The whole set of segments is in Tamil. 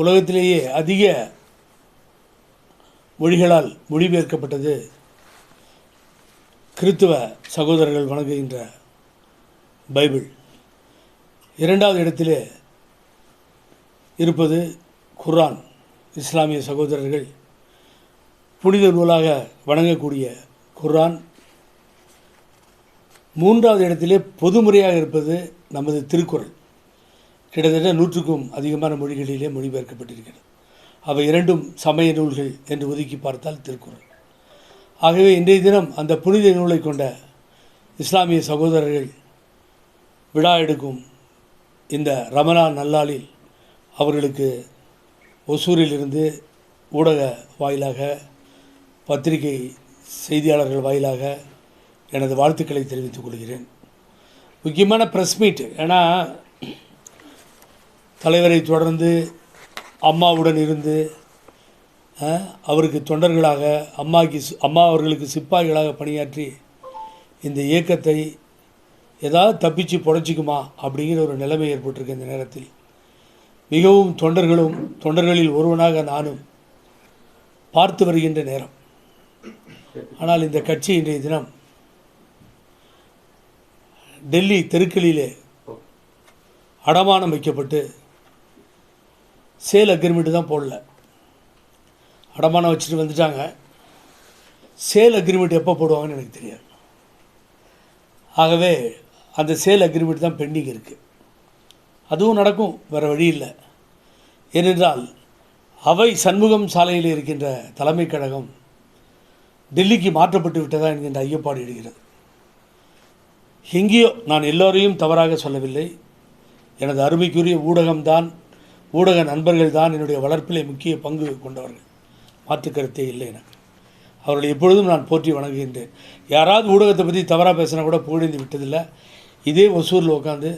உலகத்திலேயே அதிக மொழிகளால் மொழிபெயர்க்கப்பட்டது கிறித்துவ சகோதரர்கள் வணங்குகின்ற பைபிள். இரண்டாவது இடத்திலே இருப்பது குர்ஆன் இஸ்லாமிய சகோதரர்கள் புனித நூலாக வணங்கக்கூடிய குர்ஆன். மூன்றாவது இடத்திலே பொதுமுறையாக இருப்பது நமது திருக்குறள். கிட்டத்தட்ட நூற்றுக்கும் அதிகமான மொழிகளிலே மொழிபெயர்க்கப்பட்டிருக்கிறது. அவை இரண்டும் சமய நூல்கள் என்று ஒதுக்கி பார்த்தால் திருக்குறள். ஆகவே இன்றைய தினம் அந்த புனித நூலை கொண்ட இஸ்லாமிய சகோதரர்கள் விழா எடுக்கும் இந்த ரமலான் நல்லாளில் அவர்களுக்கு ஒசூரிலிருந்து ஊடக வாயிலாக பத்திரிகை செய்தியாளர்கள் வாயிலாக எனது வாழ்த்துக்களை தெரிவித்துக் கொள்கிறேன். முக்கியமான ப்ரெஸ் மீட் ஏன்னா தலைவரை தொடர்ந்து அம்மாவுடன் இருந்து அவருக்கு தொண்டர்களாக அம்மாக்கு அம்மா அவர்களுக்கு சிப்பாய்களாக பணியாற்றி இந்த இயக்கத்தை ஏதாவது தப்பிச்சு புடைச்சிக்குமா அப்படிங்கிற ஒரு நிலைமை ஏற்பட்டிருக்கு இந்த நேரத்தில். மிகவும் தொண்டர்களும் தொண்டர்களில் ஒருவனாக நானும் பார்த்து வருகின்ற நேரம். ஆனால் இந்த கட்சி இன்றைய தினம் டெல்லி தெருக்களிலே அடமானம் வைக்கப்பட்டு சேல் அக்ரிமெண்ட்டு தான் போடல. அடமானம் வச்சுட்டு வந்துட்டாங்க. சேல் அக்ரிமெண்ட் எப்போ போடுவாங்கன்னு எனக்கு தெரியாது. ஆகவே அந்த சேல் அக்ரிமெண்ட் தான் பெண்டிங் இருக்குது அதுவும் நடக்கும் வேறு வழி இல்லை. ஏனென்றால் அவை சண்முகம் சாலையில் இருக்கின்ற தலைமை கழகம் டெல்லிக்கு மாற்றப்பட்டு விட்டதா என்கின்ற ஐயப்பாடு இடுகிறது எங்கேயோ நான் எல்லோரையும் தவறாக சொல்லவில்லை. எனது அருமைக்குரிய ஊடகம்தான் ஊடக நண்பர்கள் தான் என்னுடைய வளர்ப்பிலே முக்கிய பங்கு கொண்டவர்கள். மாற்றுக்கருத்தே இல்லை எனக்கு. அவர்களை எப்பொழுதும் நான் போற்றி வணங்குகின்றேன். யாராவது ஊடகத்தை பற்றி தவறாக பேசினா கூட புகழ்ந்து விட்டதில்லை. இதே ஒசூரில் உட்காந்து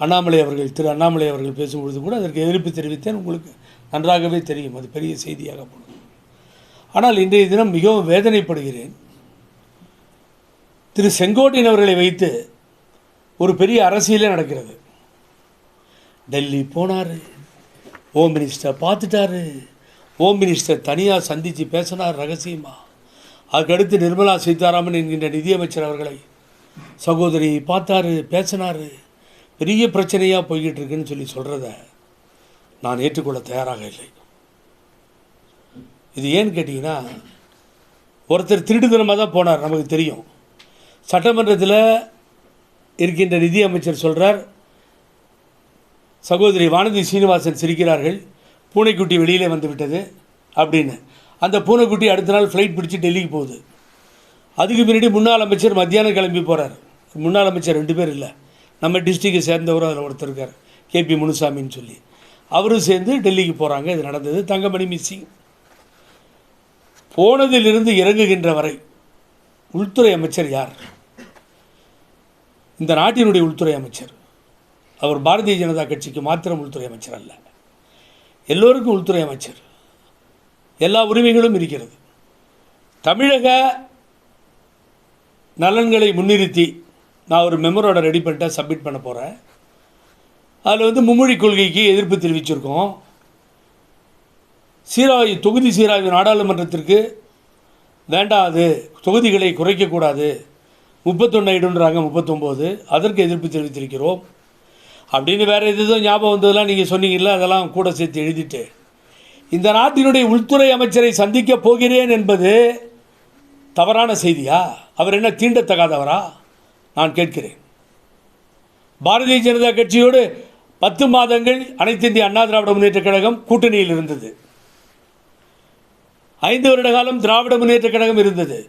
அண்ணாமலை அவர்கள் திரு அண்ணாமலை அவர்கள் பேசும்பொழுது கூட அதற்கு எதிர்ப்பு தெரிவித்தேன். உங்களுக்கு நன்றாகவே தெரியும். அது பெரிய செய்தியாக போனது. ஆனால் இன்றைய தினம் மிகவும் வேதனைப்படுகிறேன். திரு செங்கோட்டையன் அவர்களை வைத்து ஒரு பெரிய அரசியலே நடக்கிறது. டெல்லி போனார். ஹோம் மினிஸ்டர் பார்த்துட்டாரு. ஹோம் மினிஸ்டர் தனியாக சந்தித்து பேசினார் ரகசியமாக அதுக்கடுத்து நிர்மலா சீதாராமன் என்கின்ற நிதியமைச்சர் அவர்களை சகோதரி பார்த்தாரு பேசினார். பெரிய பிரச்சனையாக போய்கிட்டு இருக்குன்னு சொல்லி சொல்கிறத நான் ஏற்றுக்கொள்ள தயாராக இல்லை. இது ஏன்னு கேட்டிங்கன்னா ஒருத்தர் திருடுதனமாக தான் போனார் நமக்கு தெரியும். சட்டமன்றத்தில் இருக்கின்ற நிதி அமைச்சர் சொல்கிறார் சகோதரி வானதி சீனிவாசன் சிரிக்கிறார்கள். பூனைக்குட்டி வெளியிலே வந்து விட்டது அப்படின்னு. அந்த பூனைக்குட்டி அடுத்த நாள் ஃப்ளைட் பிடிச்சி டெல்லிக்கு போகுது. அதுக்கு பின்னாடி முன்னாள் அமைச்சர் மத்தியானம் கிளம்பி போகிறார் முன்னாள் அமைச்சர் ரெண்டு பேர் இல்லை. நம்ம டிஸ்ட்ரிக்டை சேர்ந்தவரும் அதில் ஒருத்தர் இருக்கார் கேபி முனுசாமின்னு சொல்லி. அவரும் சேர்ந்து டெல்லிக்கு போகிறாங்க இது நடந்தது தங்கமணி மிஸ்ஸிங் போனதிலிருந்து இறங்குகின்ற வரை உள்துறை அமைச்சர் யார்? இந்த நாட்டினுடைய உள்துறை அமைச்சர். அவர் பாரதிய ஜனதா கட்சிக்கு மாத்திரம் உள்துறை அமைச்சர் அல்ல. எல்லோருக்கும் உள்துறை அமைச்சர். எல்லா உரிமைகளும் இருக்கிறது. தமிழக நலன்களை முன்னிறுத்தி நான் ஒரு மெமரோட ரெடி பண்ணிட்டேன் சப்மிட் பண்ண போகிறேன் அதில் வந்து மும்மொழி கொள்கைக்கு எதிர்ப்பு தெரிவிச்சிருக்கோம். சீராய் தொகுதி சீராய்வு நாடாளுமன்றத்திற்கு வேண்டாம் அது. தொகுதிகளை குறைக்கக்கூடாது முப்பத்தொன்று ஐடுன்றாங்க முப்பத்தொம்போது. அதற்கு எதிர்ப்பு தெரிவித்திருக்கிறோம். அப்படின்னு வேறு எதுவும் ஞாபகம் வந்ததெல்லாம் நீங்கள் சொன்னீங்கல்ல அதெல்லாம் கூட சேர்த்து எழுதிட்டு. இந்த நாட்டினுடைய உள்துறை அமைச்சரை சந்திக்கப் போகிறேன் என்பது தவறான செய்தியா? அவர் என்ன தீண்டத்தகாதவரா? நான் கேட்கிறேன். பாரதிய ஜனதா கட்சியோடு பத்து மாதங்கள் அனைத்து இந்திய அண்ணா திராவிட முன்னேற்றக் கழகம் கூட்டணியில் இருந்தது. ஐந்து வருட காலம் திராவிட முன்னேற்றக் கழகம் இருந்தது.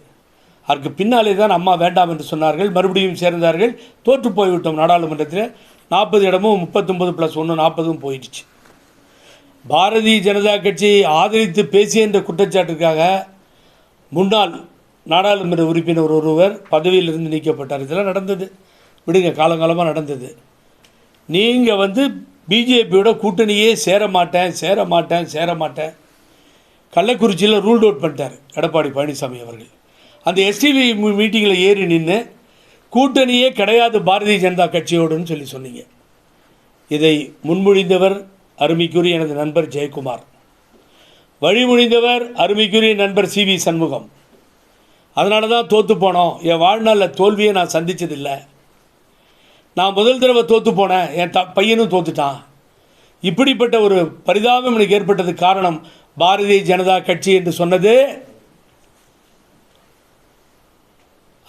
அதற்கு பின்னாலே தான் அம்மா வேண்டாம் என்று சொன்னார்கள் மறுபடியும் சேர்ந்தார்கள் தோற்று போய்விட்டோம் நாடாளுமன்றத்தில். நாற்பது இடமும் முப்பத்தொம்பது ப்ளஸ் ஒன்று நாற்பதும் போயிடுச்சு. பாரதிய ஜனதா கட்சியை ஆதரித்து பேசிய என்ற குற்றச்சாட்டுக்காக முன்னாள் நாடாளுமன்ற உறுப்பினர் ஒருவர் பதவியிலிருந்து நீக்கப்பட்டார். இதெல்லாம் நடந்தது. விடுங்க காலங்காலமாக நடந்தது. நீங்கள் வந்து பிஜேபியோட கூட்டணியே சேர மாட்டேன் சேர மாட்டேன் சேர மாட்டேன். கள்ளக்குறிச்சியில் ரூல்ட் அவுட் பண்ணிட்டார். எடப்பாடி பழனிசாமி அவர்கள். அந்த எஸ்டிவி மீட்டிங்கில் ஏறி நின்று கூட்டணியே கிடையாது பாரதிய ஜனதா கட்சியோடுன்னு சொல்லி சொன்னீங்க. இதை முன்மொழிந்தவர் அருமைக்குரிய எனது நண்பர் ஜெயக்குமார். வழிமொழிந்தவர் அருமைக்குரிய நண்பர் சி வி சண்முகம். அதனால தான் தோற்று போனோம். என் வாழ்நாளில் தோல்வியை நான் சந்தித்ததில்லை நான் முதல் தடவை தோற்று போனேன். என் த பையனும் தோத்துட்டான். இப்படிப்பட்ட ஒரு பரிதாபம் எனக்கு ஏற்பட்டது காரணம் பாரதிய ஜனதா கட்சி என்று சொன்னது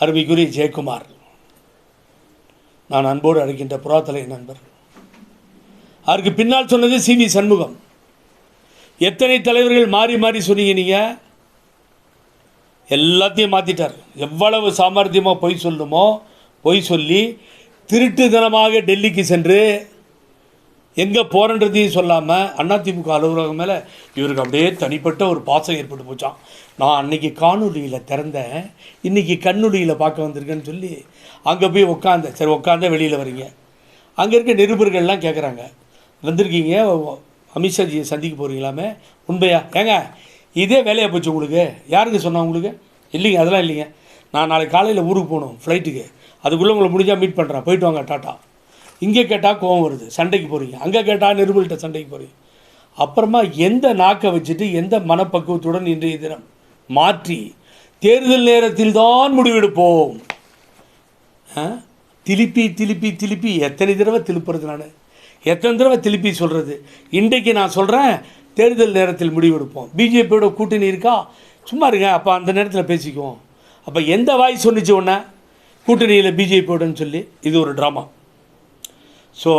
அருமைக்குரிய ஜெயக்குமார். நான் அன்போடு அழைக்கின்ற புறாத்தலை நண்பர். அவருக்கு பின்னால் சொன்னது சி. வி. சண்முகம். எத்தனை தலைவர்கள் மாறி மாறி சொன்னீங்க? நீங்கள் எல்லாத்தையும் மாற்றிட்டார் எவ்வளவு சாமர்த்தியமாக பொய் சொல்லணுமோ பொய் சொல்லி திருட்டுத்தனமாக டெல்லிக்கு சென்று எங்கே போகிறன்றதையும் சொல்லாமல் அதிமுக அலுவலகம் மேலே இவருக்கு அப்படியே தனிப்பட்ட ஒரு பாசம் ஏற்பட்டு போச்சான் நான் அன்னைக்கு காணொலியில் திறந்தேன். இன்றைக்கி கண்ணொலியில் பார்க்க வந்திருக்கேன்னு சொல்லி அங்கே போய் உட்காந்தேன் சரி உட்காந்தே வெளியில் வரீங்க. அங்கே இருக்க நிருபர்கள்லாம் கேட்குறாங்க வந்திருக்கீங்க அமித்ஷாஜியை சந்திக்க போகிறீங்களாமே உண்மையா? ஏங்க இதே வேலையாக போச்சு உங்களுக்கு? யாருங்க சொன்னா உங்களுக்கு? இல்லைங்க அதெல்லாம் இல்லைங்க. நான் நாளைக்கு காலையில் ஊருக்கு போகணும் ஃப்ளைட்டுக்கு அதுக்குள்ளே உங்களை முடிஞ்சால் மீட் பண்ணுறேன் போயிட்டு வாங்க டாட்டா. இங்கே கேட்டால் கோவம் வருது. சண்டைக்கு போகிறீங்க அங்கே கேட்டால் நிருபல்கிட்ட சண்டைக்கு போகிறீங்க அப்புறமா எந்த நாக்கை வச்சுட்டு எந்த மனப்பக்குவத்துடன் இன்றைய தினம் மாற்றி தேர்தல் நேரத்தில் தான் முடிவெடுப்போம் திருப்பி திருப்பி திருப்பி எத்தனை தடவை திருப்புறது நான்? எத்தனை தடவை திருப்பி சொல்கிறது இன்றைக்கு நான் சொல்கிறேன் தேர்தல் நேரத்தில் முடிவெடுப்போம். பிஜேபியோட கூட்டணி இருக்கா? சும்மா இருங்க அப்போ அந்த நேரத்தில் பேசிக்குவோம். அப்போ எந்த வாய் சொன்னிச்சு உடனே கூட்டணியில் பிஜேபியோடன்னு சொல்லி. இது ஒரு ட்ராமா ஸோ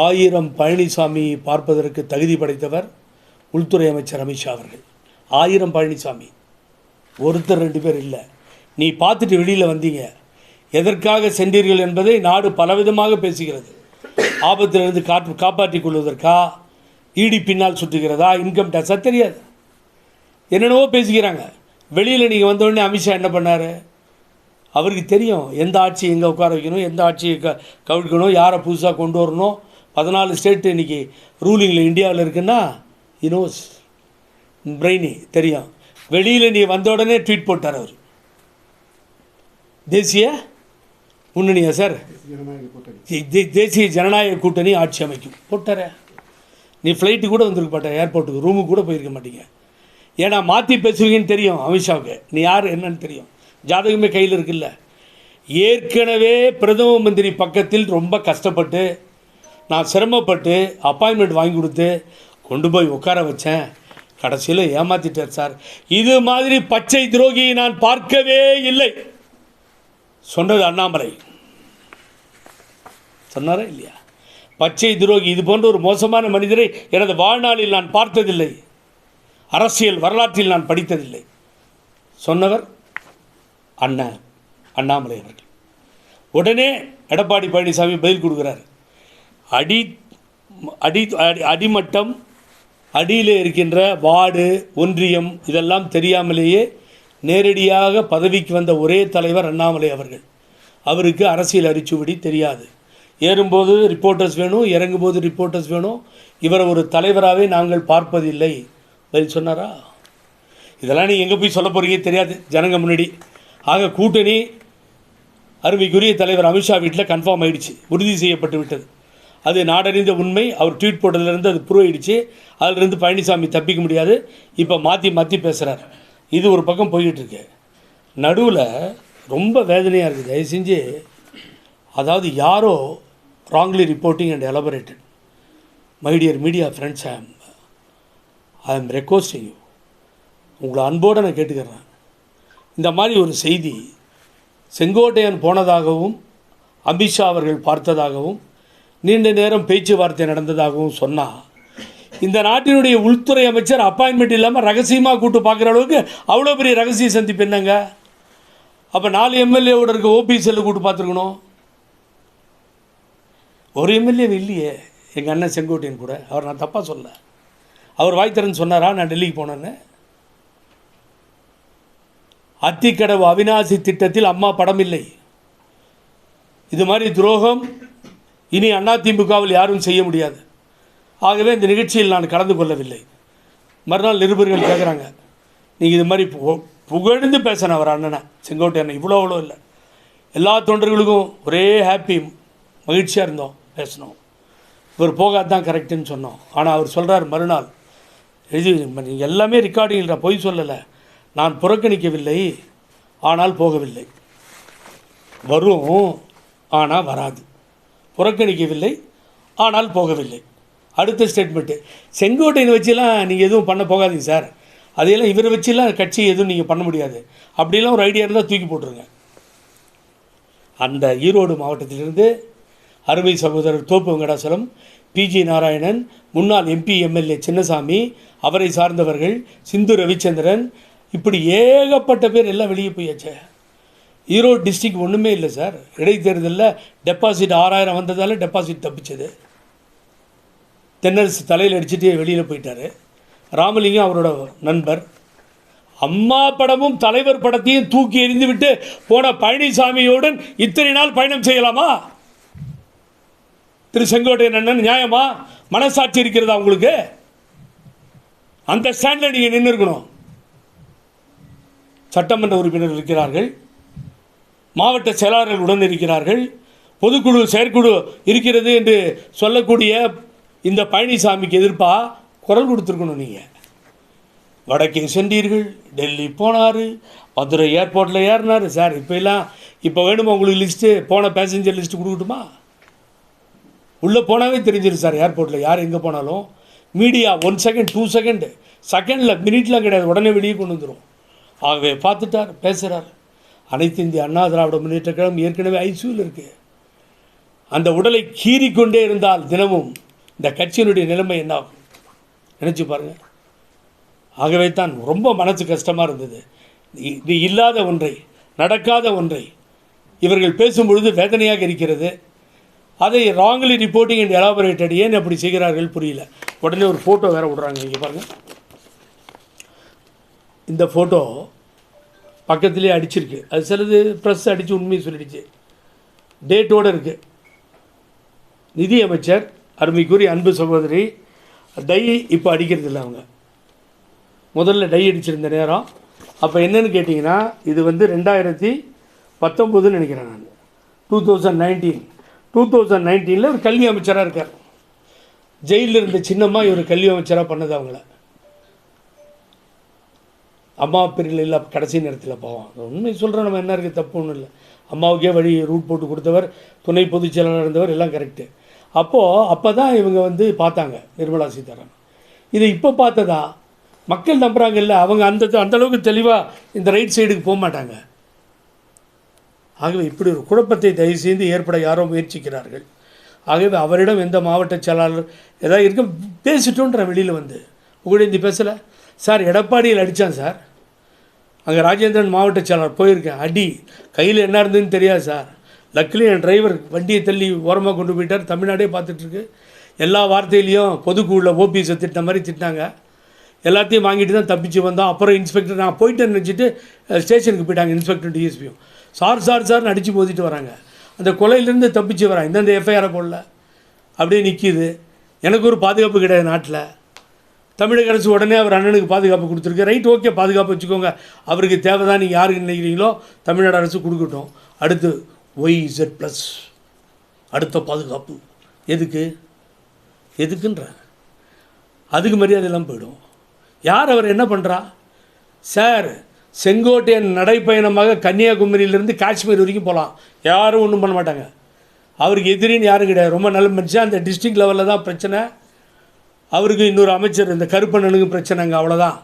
ஆயிரம் பழனிசாமி பார்ப்பதற்கு தகுதி படைத்தவர் உள்துறை அமைச்சர் அமித்ஷா அவர்கள். ஆயிரம் பழனிசாமி ஒருத்தர் ரெண்டு பேர் இல்லை. நீ பார்த்துட்டு வெளியில் வந்தீங்க. எதற்காக சென்றீர்கள் என்பதை நாடு பலவிதமாக பேசுகிறது. ஆபத்திலிருந்து காற்று காப்பாற்றிக் கொள்வதற்கா? ஈடி பின்னால் சுற்றுகிறதா இன்கம் டேக்ஸாக தெரியாது. என்னென்னவோ பேசிக்கிறாங்க. வெளியில் நீங்கள் வந்தோடனே அமித்ஷா என்ன பண்ணார்? அவருக்கு தெரியும். எந்த ஆட்சி எங்கே உட்கார வைக்கணும்? எந்த ஆட்சியை க கவிழ்க்கணும்? யாரை புதுசாக கொண்டு வரணும்? பதினாலு ஸ்டேட்டு இன்றைக்கி ரூலிங்கில் இந்தியாவில் இருக்குன்னா இனோஸ் பிரெயினி தெரியும். வெளியில் நீ வந்த உடனே ட்வீட் போட்டார் அவர். தேசிய முன்னணியா சார்? தேசிய ஜனநாயக கூட்டணி ஆட்சி அமைக்கும். போட்டாரே. நீ ஃப்ளைட்டு கூட வந்திருக்க மாட்டேன் ஏர்போர்ட்டுக்கு ரூமுக்கு கூட போயிருக்க மாட்டீங்க. ஏன்னா மாற்றி பேசுவீங்கன்னு தெரியும் அமித்ஷாவுக்கு. நீ யார் என்னன்னு தெரியும். ஜாதகமே கையில் இருக்குல்ல. ஏற்கனவே பிரதம மந்திரி பக்கத்தில் ரொம்ப கஷ்டப்பட்டு நான் சிரமப்பட்டு அப்பாயின்மெண்ட் வாங்கி கொடுத்து கொண்டு போய் உட்கார வச்சேன். கடைசியில் ஏமாத்திட்டார் சார். இது மாதிரி பச்சை துரோகியை நான் பார்க்கவே இல்லை. சொன்னது அண்ணாமலை. சொன்னாரா இல்லையா? பச்சை துரோகி இது போன்ற ஒரு மோசமான மனிதரை எனது வாழ்நாளில் நான் பார்த்ததில்லை. அரசியல் வரலாற்றில் நான் படித்ததில்லை. சொன்னவர் அண்ணன் அண்ணாமலை அவர்கள். உடனே எடப்பாடி பழனிசாமி பதில் கொடுக்குறார். அடி அடி அடி- அடிமட்டம் அடியில் இருக்கின்ற வார்டு ஒன்றியம் இதெல்லாம் தெரியாமலேயே நேரடியாக பதவிக்கு வந்த ஒரே தலைவர் அண்ணாமலை அவர்கள். அவருக்கு அரசியல் அரிச்சுவடி தெரியாது. ஏறும்போது ரிப்போர்ட்டர்ஸ் வேணும் இறங்கும்போது ரிப்போர்ட்டர்ஸ் வேணும். இவரை ஒரு தலைவராகவே நாங்கள் பார்ப்பதில்லை. பதில் சொன்னாரா? இதெல்லாம் நீ எங்கே போய் சொல்ல போகிறீங்க தெரியாது ஜனங்க முன்னாடி. ஆக கூட்டணி அருமைக்குரிய தலைவர் அமித்ஷா வீட்டில் கன்ஃபார்ம் ஆயிடுச்சு. உறுதி செய்யப்பட்டு விட்டது. அது நாடறிந்த உண்மை அவர் ட்வீட் போட்டதுலேருந்து அது ப்ரூவ் அதிலிருந்து பழனிசாமி தப்பிக்க முடியாது. இப்போ மாற்றி மாற்றி பேசுகிறார் இது ஒரு பக்கம் போய்கிட்டுருக்கு நடுவில் ரொம்ப வேதனையாக இருக்குது தயவு செஞ்சு அதாவது யாரோ wrongly reporting and elaborated my dear media friends I am I am requesting you உங்களை அன்போடு நான் கேட்டுக்கிறேன். இந்த மாதிரி ஒரு செய்தி செங்கோட்டையன் போனதாகவும் அமித்ஷா அவர்கள் பார்த்ததாகவும் நீண்ட நேரம் பேச்சுவார்த்தை நடந்ததாகவும் சொன்னால் இந்த நாட்டினுடைய உள்துறை அமைச்சர் அப்பாயின்மெண்ட் இல்லாமல் ரகசியமாக கூட்டு பார்க்குற அளவுக்கு அவ்வளோ பெரிய ரகசிய சந்திப்பு என்னங்க? அப்போ நாலு எம்எல்ஏவோட இருக்க ஓபி செல்லு கூட்டு பார்த்துருக்கணும். ஒரு எம்எல்ஏ இல்லையே. எங்கள் அண்ணன் செங்கோட்டையன் கூட. அவர் நான் தப்பாக சொல்ல அவர் வாய் சொன்னாரா? நான் டெல்லிக்கு போனேன்னு. அத்திக்கடவு அவிநாசி திட்டத்தில் அம்மா படம் இல்லை. இது மாதிரி துரோகம் இனி அதிமுகவில் யாரும் செய்ய முடியாது. ஆகவே இந்த நிகழ்ச்சியில் நான் கலந்து கொள்ளவில்லை. மறுநாள் நிருபர்கள் கேட்குறாங்க நீங்கள் இது மாதிரி பு- புகழ்ந்து பேசின அவர் அண்ணனை? செங்கோட்டை அண்ணன் இவ்வளோ அவ்வளோ இல்லை. எல்லா தொண்டர்களுக்கும் ஒரே ஹாப்பி மகிழ்ச்சியாக இருந்தோம் பேசினோம். இவர் போகாதான் கரெக்டுன்னு சொன்னோம். ஆனால் அவர் சொல்கிறார் மறுநாள் எழுதி நீங்கள் எல்லாமே ரெக்கார்டிங்கில் பொய் சொல்லலை. நான் புறக்கணிக்கவில்லை. ஆனால் போகவில்லை. வரும் ஆனால் வராது. புறக்கணிக்கவில்லை ஆனால் போகவில்லை. அடுத்த ஸ்டேட்மெண்ட்டு செங்கோட்டையனை வச்சுலாம் நீங்கள் எதுவும் பண்ண போகாதீங்க சார். அதையெல்லாம் இவரை வச்சுலாம் கட்சி எதுவும் நீங்கள் பண்ண முடியாது. அப்படிலாம் ஒரு ஐடியா இருந்தால் தூக்கி போட்டுருங்க. அந்த ஈரோடு மாவட்டத்திலிருந்து அருமை சகோதரர் தோப்பு வெங்கடாசலம் பிஜி நாராயணன் முன்னாள் எம்பி எம்எல்ஏ சின்னசாமி அவரை சார்ந்தவர்கள் சிந்து ரவிச்சந்திரன் இப்படி ஏகப்பட்ட பேர் எல்லாம் வெளியே போயாச்சே. ஈரோடு டிஸ்ட்ரிக் ஒன்றுமே இல்லை சார். இடைத்தேர்தலில் டெபாசிட் ஆறாயிரம் வந்ததால் டெபாசிட் தப்பிச்சது. தென்னரசு தலையில் அடிச்சுட்டு வெளியில் போயிட்டார். ராமலிங்கம் அவரோட நண்பர். அம்மா படமும் தலைவர் படத்தையும் தூக்கி எறிந்து விட்டு போன பழனிசாமியுடன் இத்தனை நாள் பயணம் செய்யலாமா? திரு செங்கோட்டையன் அண்ணன் நியாயமா? மனசாட்சி இருக்கிறதா உங்களுக்கு? அந்த ஸ்டாண்டில் நீங்கள் நின்று இருக்கணும் சட்டமன்ற உறுப்பினர் இருக்கிறார்கள். மாவட்ட செயலாளர்கள் உடன் இருக்கிறார்கள் பொதுக்குழு செயற்குழு இருக்கிறது என்று சொல்லக்கூடிய இந்த பழனிசாமிக்கு எதிர்ப்பாக குரல் கொடுத்துருக்கணும் நீங்கள் வடக்கே சென்றீர்கள் டெல்லி போனார் மதுரை ஏர்போர்ட்டில் ஏறினார். சார் இப்போ எல்லாம் இப்போ வேணுமா உங்களுக்கு லிஸ்ட்டு போன பேசஞ்சர் லிஸ்ட்டு கொடுக்கட்டுமா? உள்ளே போனாவே தெரிஞ்சிடும் சார் ஏர்போர்ட்டில் யார் எங்கே போனாலும். Media one second two second second மினிட்லாம் கிடையாது. உடனே வெளியே கொண்டு வந்துடும் ஆகவே பார்த்துட்டார் பேசுகிறார் அனைத்து இந்திய அண்ணா திராவிட முன்னேற்ற கழகம் ஏற்கனவே ஐசியூவில் இருக்குது அந்த உடலை கீறிக்கொண்டே இருந்தால் தினமும் இந்த கட்சியினுடைய நிலைமை என்ன ஆகும் நினச்சி பாருங்கள் ஆகவே தான் ரொம்ப மனசு கஷ்டமாக இருந்தது. இது இல்லாத ஒன்றை நடக்காத ஒன்றை இவர்கள் பேசும் பொழுது வேதனையாக இருக்கிறது. அதை ராங்லி ரிப்போர்ட்டிங் அண்ட் எலாபரேட்டட் ஏன் அப்படி செய்கிறார்கள் புரியல. உடனே ஒரு ஃபோட்டோ வேற விடுறாங்க. இங்கே பாருங்கள் இந்த ஃபோட்டோ பக்கத்துலேயே அடிச்சிருக்கு. அது சிலது ப்ரெஸ் அடித்து உண்மையை சொல்லிடுச்சு. டேட்டோடு இருக்குது நிதி அமைச்சர் அருமைக்குரிய அன்பு சகோதரி டை இப்போ அடிக்கிறது இல்லை அவங்க. முதல்ல டை அடிச்சிருந்த நேரம். அப்போ என்னென்னு கேட்டிங்கன்னா இது வந்து ரெண்டாயிரத்தி பத்தொம்போதுன்னு நினைக்கிறேன் நான். Two thousand nineteen. Two thousand நைன்டீனில் ஒரு கல்வி அமைச்சராக இருக்கார். ஜெயிலில் இருந்த சின்னம்மா இவர் கல்வி அமைச்சராக பண்ணது அவங்கள. அம்மா பிரிவில் இல்லை கடைசி நேரத்தில் போவோம் உண்மை சொல்கிறோம் நம்ம என்ன இருக்குது தப்பு ஒன்றும் இல்லை. அம்மாவுக்கே வழி ரூட் போட்டு கொடுத்தவர் துணை பொதுச் செயலாளர் இருந்தவர் எல்லாம் கரெக்டு அப்போது அப்போ தான் இவங்க வந்து பார்த்தாங்க நிர்மலா சீதாராமன். இதை இப்போ பார்த்ததா? மக்கள் நம்புகிறாங்கல்ல அவங்க அந்த அந்தளவுக்கு தெளிவாக இந்த ரைட் சைடுக்கு போக மாட்டாங்க. ஆகவே இப்படி ஒரு குழப்பத்தை தயவு செய்து ஏற்பட யாரோ முயற்சிக்கிறார்கள். ஆகவே அவரிடம் எந்த மாவட்ட செயலாளர் ஏதாவது இருக்க பேசிட்டோன்ற வெளியில் வந்து உங்களுடைய பேசலை. சார் எடப்பாடியில் அடித்தான் சார். அங்கே ராஜேந்திரன் மாவட்ட செயலாளர் போயிருக்கேன். அடி கையில் என்ன இருந்ததுன்னு தெரியாது சார். லக்கிலி என் டிரைவர் வண்டியை தள்ளி ஓரமாக கொண்டு போயிட்டார். தமிழ்நாடே பார்த்துட்ருக்கு. எல்லா வார்த்தையிலையும் பொதுக்குழுவில் ஓபிஎஸை திட்டின மாதிரி திட்டினாங்க. எல்லாத்தையும் வாங்கிட்டு தான் தப்பிச்சு வந்தோம். அப்புறம் இன்ஸ்பெக்டர் நான் போயிட்டேன்னு நினச்சிட்டு ஸ்டேஷனுக்கு போயிட்டாங்க இன்ஸ்பெக்டர் டிஎஸ்பியும் சார் சார் சார்னு அடித்து போதிட்டு வராங்க. அந்த கொலையிலேருந்து தப்பிச்சு வரான் இந்தந்த எஃப்ஐஆரை போடல அப்படியே நிற்கிது எனக்கு ஒரு பாதுகாப்பு கிடையாது நாட்டில். தமிழக அரசு உடனே அவர் அண்ணனுக்கு பாதுகாப்பு கொடுத்துருக்கு. ரைட் ஓகே பாதுகாப்பு வச்சுக்கோங்க. அவருக்கு தேவை தான் நீங்கள் யாருக்கு நினைக்கிறீங்களோ தமிழ்நாடு அரசு கொடுக்கட்டும். அடுத்து ஒய் இசட் ப்ளஸ் அடுத்த பாதுகாப்பு. எதுக்கு? எதுக்குன்ற. அதுக்கு மரியாதை எல்லாம் போயிடும். யார் அவர் என்ன பண்ணுறா சார் செங்கோட்டையன் நடைப்பயணமாக கன்னியாகுமரியிலேருந்து காஷ்மீர் வரைக்கும் போகலாம் யாரும் ஒன்றும் பண்ண மாட்டாங்க. அவருக்கு எதிரின்னு யாரும் கிடையாது. ரொம்ப நல்ல மனுஷன் அந்த டிஸ்ட்ரிக்ட் லெவலில் தான் பிரச்சனை. அவருக்கு இன்னொரு அமைச்சர் இந்த கருப்பண்ணனுக்கு பிரச்சனைங்க அவ்வளோதான்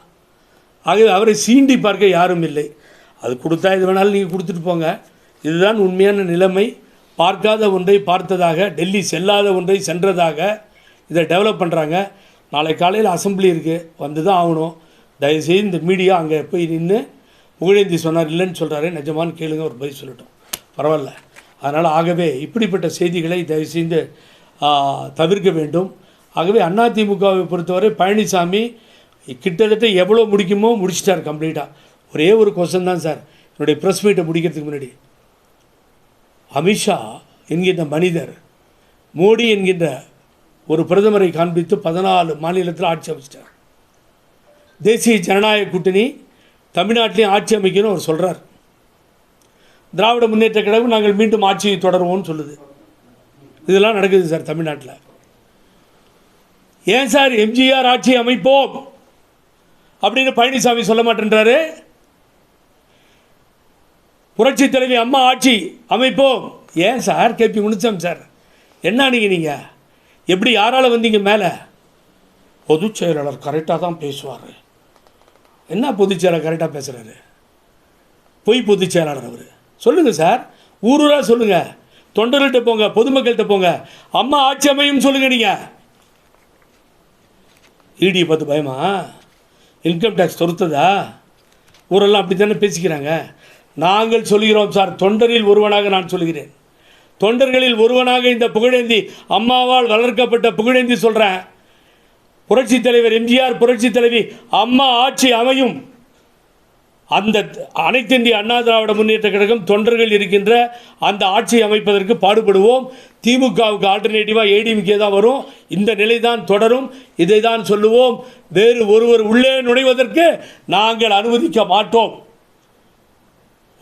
ஆகவே அவரை சீண்டி பார்க்க யாரும் இல்லை. அது கொடுத்தா இது வேணாலும் நீங்கள் கொடுத்துட்டு போங்க. இதுதான் உண்மையான நிலைமை. பார்க்காத ஒன்றை பார்த்ததாக டெல்லி செல்லாத ஒன்றை சென்றதாக இதை டெவலப் பண்ணுறாங்க நாளை காலையில் அசம்பிளி இருக்குது வந்து தான் ஆகணும். தயவுசெய்து இந்த மீடியா அங்கே போய் நின்று புகழேந்தி சொன்னார் இல்லைன்னு சொல்கிறாரு நிஜமானு கேளுங்க ஒரு பதில் சொல்லட்டும். பரவாயில்ல. அதனால் ஆகவே இப்படிப்பட்ட செய்திகளை தயவுசெய்து தவிர்க்க வேண்டும். ஆகவே அதிமுகவை பொறுத்தவரை பழனிசாமி கிட்டத்தட்ட எவ்வளோ முடிக்குமோ முடிச்சிட்டார் கம்ப்ளீட்டாக ஒரே ஒரு கொஸ்டின் தான் சார். என்னுடைய ப்ரெஸ் மீட்டை முடிக்கிறதுக்கு முன்னாடி. அமித்ஷா என்கின்ற மனிதர் மோடி என்கின்ற ஒரு பிரதமரை காண்பித்து பதினாலு மாநிலத்தில் ஆட்சி அமைச்சிட்டார். தேசிய ஜனநாயக கூட்டணி தமிழ்நாட்டிலையும் ஆட்சி அமைக்கணும்னு அவர் சொல்கிறார் திராவிட முன்னேற்ற கழகம் நாங்கள் மீண்டும் ஆட்சியை தொடருவோம்னு சொல்லுது. இதெல்லாம் நடக்குது சார் தமிழ்நாட்டில். ஏன் சார் எம்ஜிஆர் ஆட்சி அமைப்போம்? அப்படின்னு பழனிசாமி சொல்ல மாட்டேன்றாரு. புரட்சி தலைவி அம்மா ஆட்சி அமைப்போம். ஏன் சார்? கேபி முனுசாமி சார் என்ன நீங்கள் நீங்கள் எப்படி யாரால் வந்தீங்க மேலே? பொதுச் செயலாளர் கரெக்டாக தான் பேசுவார். என்ன பொதுச் செயலாளர் கரெக்டாக பேசுகிறாரு பொய் பொதுச் செயலாளர் அவர். சொல்லுங்கள் சார். ஊரூராக சொல்லுங்கள் தொண்டர்கள்ட்ட போங்க பொதுமக்கள்கிட்ட போங்க. அம்மா ஆட்சி அமையும் சொல்லுங்கள் நீங்கள் இடி பார்த்து பயமா? இன்கம் டேக்ஸ் தொடுத்ததா ஊரெல்லாம் அப்படி தானே பேசிக்கிறாங்க. நாங்கள் சொல்கிறோம் சார் தொண்டரில் ஒருவனாக நான் சொல்கிறேன். தொண்டர்களில் ஒருவனாக இந்த புகழேந்தி அம்மாவால் வளர்க்கப்பட்ட புகழேந்தி சொல்கிறேன் புரட்சித் தலைவர் எம்ஜிஆர் புரட்சித் தலைவி அம்மா ஆட்சி அமையும். அந்த அனைத்திந்திய அண்ணா திராவிட முன்னேற்ற கழகம் தொண்டர்கள் இருக்கின்ற அந்த ஆட்சியை அமைப்பதற்கு பாடுபடுவோம். திமுகவுக்கு ஆல்டர்னேட்டிவாக ஏடிஎம்கே தான் வரும். இந்த நிலை தான் தொடரும். இதை தான் சொல்லுவோம். வேறு ஒருவர் உள்ளே நுழைவதற்கு நாங்கள் அனுமதிக்க மாட்டோம்.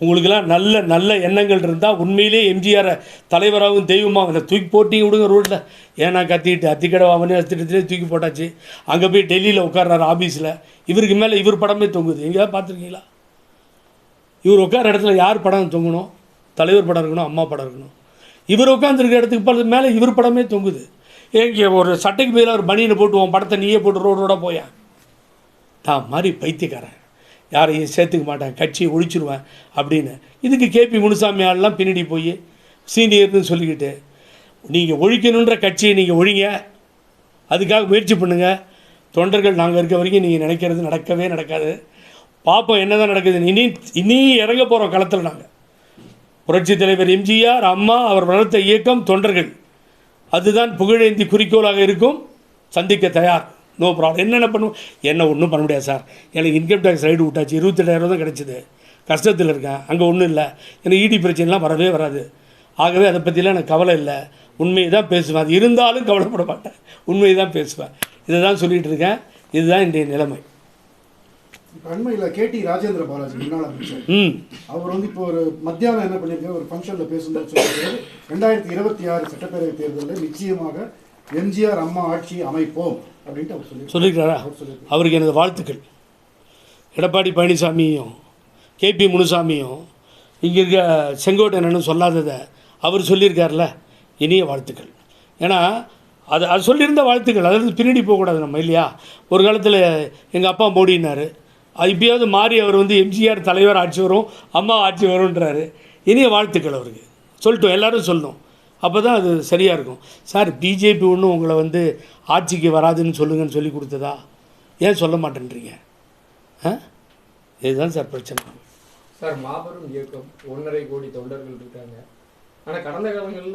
உங்களுக்கெல்லாம் நல்ல நல்ல எண்ணங்கள் இருந்தால் உண்மையிலே எம்ஜிஆரை தலைவராகவும் தெய்வமாக அவனை தூக்கி போட்டிங்க விடுங்க ரோட்டில் ஏன்னா கத்திட்டு அத்திக்கடை அவனே அத்திட்டத்திலே தூக்கி போட்டாச்சு. அங்கே போய் டெல்லியில் உட்கார்றாரு ஆஃபீஸில் இவருக்கு மேலே இவர் படமே தொங்குது. எங்கேயாவது பார்த்துருக்கீங்களா? இவர் உட்கார இடத்துல யார் படம் தொங்கணும்? தலைவர் படம் இருக்கணும் அம்மா படம் இருக்கணும். இவர் உட்காந்துருக்க இடத்துக்கு பல மேலே இவர் படமே தொங்குது. ஏங்க ஒரு சட்டைக்கு மேலே ஒரு பனியனை போட்டு உன் படத்தை நீயே போட்டு ரோடு ரோடாக நான் மாதிரி பைத்தியக்காரன். யாரையும் சேர்த்துக்க மாட்டேன். கட்சியை ஒழிச்சிருவேன் அப்படின்னு. இதுக்கு கேபி முனுசாமி ஆள்லாம் பின்னாடி போய் சீனியர்னு சொல்லிக்கிட்டு நீங்கள் ஒழிக்கணுன்ற கட்சியை நீங்கள் ஒழிங்க. அதுக்காக முயற்சி பண்ணுங்கள் தொண்டர்கள் நாங்கள் இருக்க வரைக்கும் நீங்கள் நினைக்கிறது நடக்கவே நடக்காது. பார்ப்போம் என்ன தான் நடக்குது இனி இனி இறங்க போகிறோம் களத்தில் நாங்கள் புரட்சி தலைவர் எம்ஜிஆர் அம்மா அவர் வளர்த்த இயக்கம் தொண்டர்கள். அதுதான் புகழேந்தி குறிக்கோளாக இருக்கும். சந்திக்க தயார். நோ ப்ராப்ளம் என்னென்ன பண்ணுவோம் என்ன ஒன்றும் பண்ண முடியாது சார். எனக்கு இன்கம் டேக்ஸ் ரைடு விட்டாச்சு. இருபத்தெட்டாயிரம் தான் கிடச்சிது. கஷ்டத்தில் இருக்கேன். அங்கே ஒன்றும் இல்லை. எனக்கு இடி பிரச்சனைலாம் வரவே வராது. ஆகவே அதை பற்றிலாம் எனக்கு கவலை இல்லை. உண்மையை தான் பேசுவேன். அது இருந்தாலும் கவலைப்பட மாட்டேன். உண்மையை தான் பேசுவேன். இதை தான் சொல்லிகிட்டு இருக்கேன். இதுதான் இன்றைய நிலைமை. அண்மையில் கேடி ராஜேந்திர பாலாஜி முன்னாள் அமைச்சர். அவர் வந்து இப்போ ஒரு மத்தியானம் என்ன பண்ணியிருக்காரு ஒரு ஃபங்க்ஷனில் பேசும்போது சொல்லியிருக்காரு. ரெண்டாயிரத்தி இருபத்தி ஆறு சட்டப்பேரவை தேர்தலில் நிச்சயமாக எம்ஜிஆர் அம்மா ஆட்சி அமைப்போம் அப்படின்ட்டு அவர் சொல்லி சொல்லியிருக்காரா? அவர் சொல்லியிருக்காரு. அவருக்கு எனது வாழ்த்துக்கள். எடப்பாடி பழனிசாமியும் கேபி முனுசாமியும் இங்கே இருக்க செங்கோட்டையனும் சொல்லாததை அவர் சொல்லியிருக்கார்ல இனிய வாழ்த்துக்கள். ஏன்னா அது அது சொல்லியிருந்த வாழ்த்துக்கள் அதாவது பின்னாடி போகக்கூடாது நம்ம இல்லையா? ஒரு காலத்தில் எங்கள் அப்பா மோடினார் இப்பயாவது மாறி அவர் வந்து எம்ஜிஆர் தலைவர் ஆட்சி வரும் அம்மா ஆட்சி வரும்ன்றாரு. இனிய வாழ்த்துக்கள் அவருக்கு. சொல்லட்டும் எல்லோரும் சொல்லணும் அப்போ தான் அது சரியாக இருக்கும். சார் பிஜேபி ஒன்றும் உங்களை வந்து ஆட்சிக்கு வராதுன்னு சொல்லுங்கன்னு சொல்லி கொடுத்ததா? ஏன் சொல்ல மாட்டேன்றீங்க? ஆ? இதுதான் சார் பிரச்சனை. சார் மாபெரும் இயக்கம் ஒன்றரை கோடி தொண்டர்கள் இருக்காங்க. ஆனால் கடந்த காலங்களில்